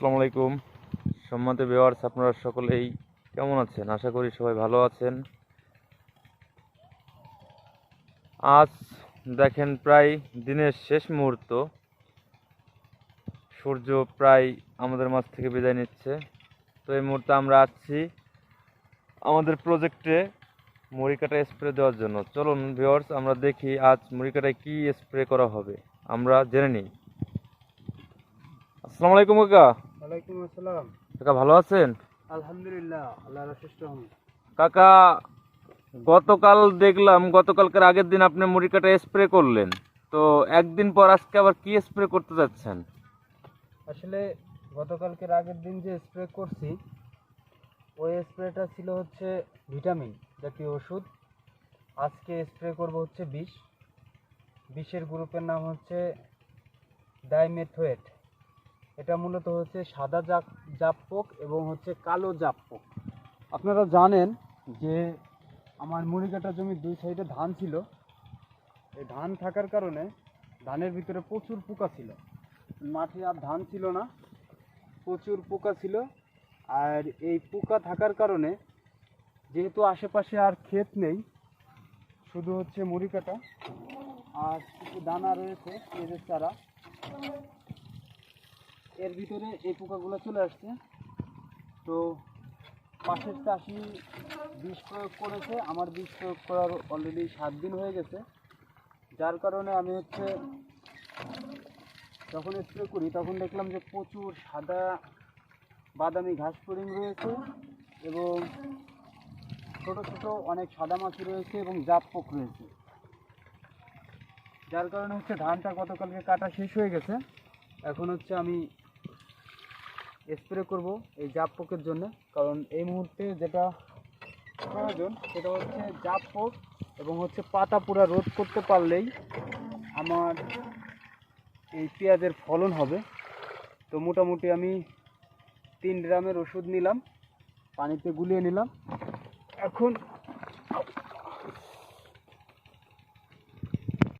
আসসালামু আলাইকুম। সম্মানিত ভিউয়ার্স আপনারা সকলেই কেমন আছেন? আশা করি সবাই ভালো আছেন। আজ দেখেন প্রায় দিনের শেষ মুহূর্ত। সূর্য প্রায় আমাদের মাঝ থেকে বিদায় নিচ্ছে। তো এই মুহূর্তে আমরা আসছি আমাদের প্রজেক্টে মরিকাটা স্প্রে দেওয়ার জন্য। চলুন ভিউয়ার্স আমরা দেখি আজ মরিকাটায় কি স্প্রে করা হবে। আমরা জেনে নিই। আসসালামু আলাইকুম কাকা। ওয়ালাইকুম আসসালাম। কাকা ভালো আছেন? আলহামদুলিল্লাহ আল্লাহ কাকা গতকাল দেখলাম গতকালকের আগের দিন আপনি মুড়িকাটা স্প্রে করলেন। তো একদিন পর আজকে আবার কি স্প্রে করতে যাচ্ছেন? আসলে গতকালকের আগের দিন যে স্প্রে করছি ওই স্প্রেটা ছিল হচ্ছে ভিটামিন জাতীয় ওষুধ। আজকে স্প্রে করব হচ্ছে বিষ। বিষের গ্রুপের নাম হচ্ছে ডাইমেথোয়েট। এটা মূলত হচ্ছে সাদা জাপ জাপ পোক এবং হচ্ছে কালো জাপ পোক আপনারা জানেন যে আমার মুড়িকাটা জমির দুই সাইডে ধান ছিল। এই ধান থাকার কারণে ধানের ভিতরে প্রচুর পোকা ছিল। মাঠে আর ধান ছিল না, প্রচুর পোকা ছিল। আর এই পোকা থাকার কারণে যেহেতু আশেপাশে আর ক্ষেত নেই, শুধু হচ্ছে মুড়ি কাটা আর কিছু দানা রয়েছে পেঁয়াজের চারা। এর ভিতরে এই পোকাগুলো চলে আসছে। তো পাশের চাষি বিষ প্রয়োগ করেছে। আমার বিষ প্রয়োগ করার অলরেডি সাত দিন হয়ে গেছে। যার কারণে আমি হচ্ছে যখন স্প্রে করি, তখন দেখলাম যে প্রচুর সাদা বাদামি ঘাস ফড়িং রয়েছে এবং ছোট ছোট অনেক সাদা মাছি রয়েছে এবং জাপ পোক রয়েছে। যার কারণে হচ্ছে ধানটা গতকালকে কাটা শেষ হয়ে গেছে। এখন হচ্ছে আমি স্প্রে করব এই জাপ পোকের জন্য। কারণ এই মুহূর্তে যেটা প্রয়োজন সেটা হচ্ছে জাপ পোক এবং হচ্ছে পাতা পুরা রোধ করতে পারলেই আমার এই পেঁয়াজের ফলন হবে। তো মোটামুটি আমি তিন গ্রামের ওষুধ নিলাম, পানিতে গুলিয়ে নিলাম। এখন